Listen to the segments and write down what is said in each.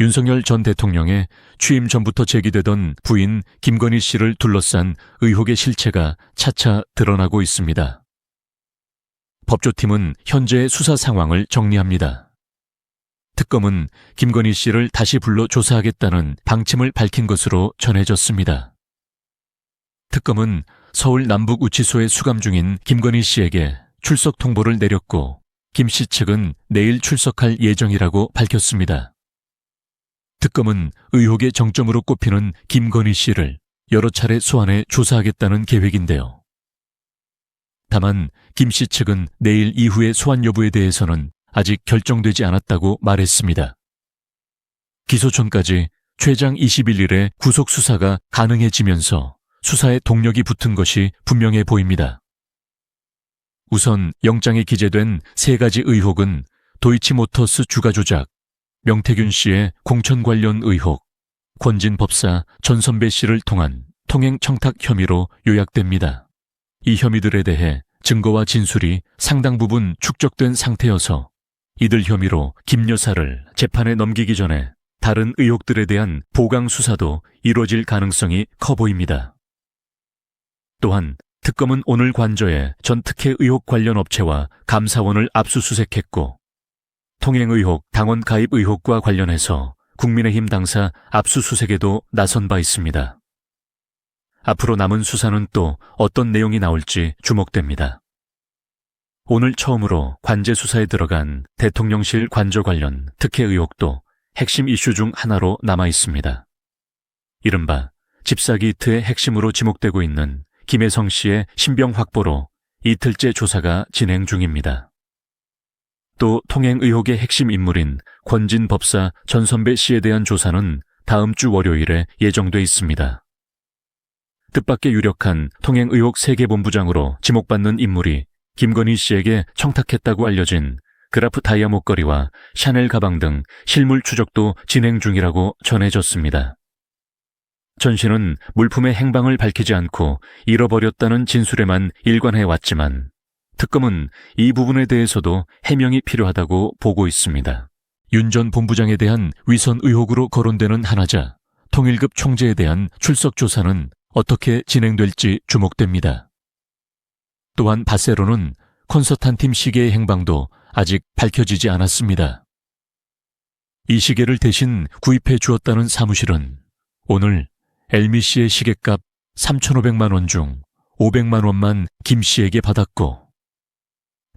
윤석열 전 대통령의 취임 전부터 제기되던 부인 김건희 씨를 둘러싼 의혹의 실체가 차차 드러나고 있습니다. 법조팀은 현재의 수사 상황을 정리합니다. 특검은 김건희 씨를 다시 불러 조사하겠다는 방침을 밝힌 것으로 전해졌습니다. 특검은 서울 남북우치소에 수감 중인 김건희 씨에게 출석 통보를 내렸고 김 씨 측은 내일 출석할 예정이라고 밝혔습니다. 특검은 의혹의 정점으로 꼽히는 김건희 씨를 여러 차례 소환해 조사하겠다는 계획인데요. 다만 김 씨 측은 내일 이후의 소환 여부에 대해서는 아직 결정되지 않았다고 말했습니다. 기소 전까지 최장 21일에 구속 수사가 가능해지면서 수사에 동력이 붙은 것이 분명해 보입니다. 우선 영장에 기재된 세 가지 의혹은 도이치모터스 주가 조작, 명태균 씨의 공천 관련 의혹, 권진 법사 전선배 씨를 통한 통행 청탁 혐의로 요약됩니다. 이 혐의들에 대해 증거와 진술이 상당 부분 축적된 상태여서 이들 혐의로 김 여사를 재판에 넘기기 전에 다른 의혹들에 대한 보강 수사도 이루어질 가능성이 커 보입니다. 또한 특검은 오늘 관저에 전 특혜 의혹 관련 업체와 감사원을 압수수색했고 통행 의혹, 당원 가입 의혹과 관련해서 국민의힘 당사 압수수색에도 나선 바 있습니다. 앞으로 남은 수사는 또 어떤 내용이 나올지 주목됩니다. 오늘 처음으로 관제 수사에 들어간 대통령실 관저 관련 특혜 의혹도 핵심 이슈 중 하나로 남아 있습니다. 이른바 집사기 이트의 핵심으로 지목되고 있는 김혜성 씨의 신병 확보로 이틀째 조사가 진행 중입니다. 또 통행 의혹의 핵심 인물인 권진 법사 전선배 씨에 대한 조사는 다음 주 월요일에 예정돼 있습니다. 뜻밖의 유력한 통행 의혹 세계본부장으로 지목받는 인물이 김건희 씨에게 청탁했다고 알려진 그라프 다이아 목걸이와 샤넬 가방 등 실물 추적도 진행 중이라고 전해졌습니다. 전 씨는 물품의 행방을 밝히지 않고 잃어버렸다는 진술에만 일관해 왔지만 특검은 이 부분에 대해서도 해명이 필요하다고 보고 있습니다. 윤 전 본부장에 대한 위선 의혹으로 거론되는 한하자 통일급 총재에 대한 출석 조사는 어떻게 진행될지 주목됩니다. 또한 바세로는 콘서트 한 팀 시계의 행방도 아직 밝혀지지 않았습니다. 이 시계를 대신 구입해 주었다는 사무실은 오늘 엘미 씨의 시계값 3,500만 원 중 500만 원만 김 씨에게 받았고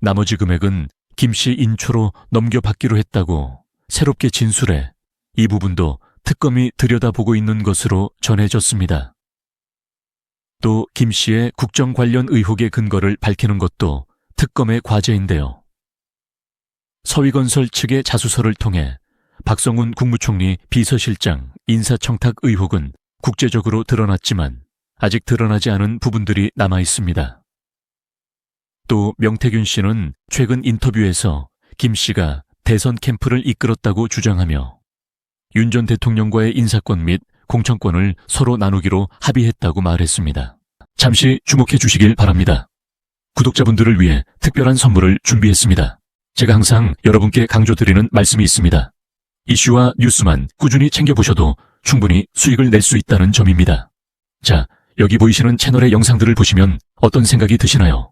나머지 금액은 김씨 인초로 넘겨받기로 했다고 새롭게 진술해 이 부분도 특검이 들여다보고 있는 것으로 전해졌습니다. 또 김 씨의 국정 관련 의혹의 근거를 밝히는 것도 특검의 과제인데요. 서위건설 측의 자수서를 통해 박성훈 국무총리 비서실장 인사청탁 의혹은 국제적으로 드러났지만 아직 드러나지 않은 부분들이 남아 있습니다. 또 명태균 씨는 최근 인터뷰에서 김 씨가 대선 캠프를 이끌었다고 주장하며 윤 전 대통령과의 인사권 및 공천권을 서로 나누기로 합의했다고 말했습니다. 잠시 주목해 주시길 바랍니다. 구독자분들을 위해 특별한 선물을 준비했습니다. 제가 항상 여러분께 강조드리는 말씀이 있습니다. 이슈와 뉴스만 꾸준히 챙겨보셔도 충분히 수익을 낼 수 있다는 점입니다. 자, 여기 보이시는 채널의 영상들을 보시면 어떤 생각이 드시나요?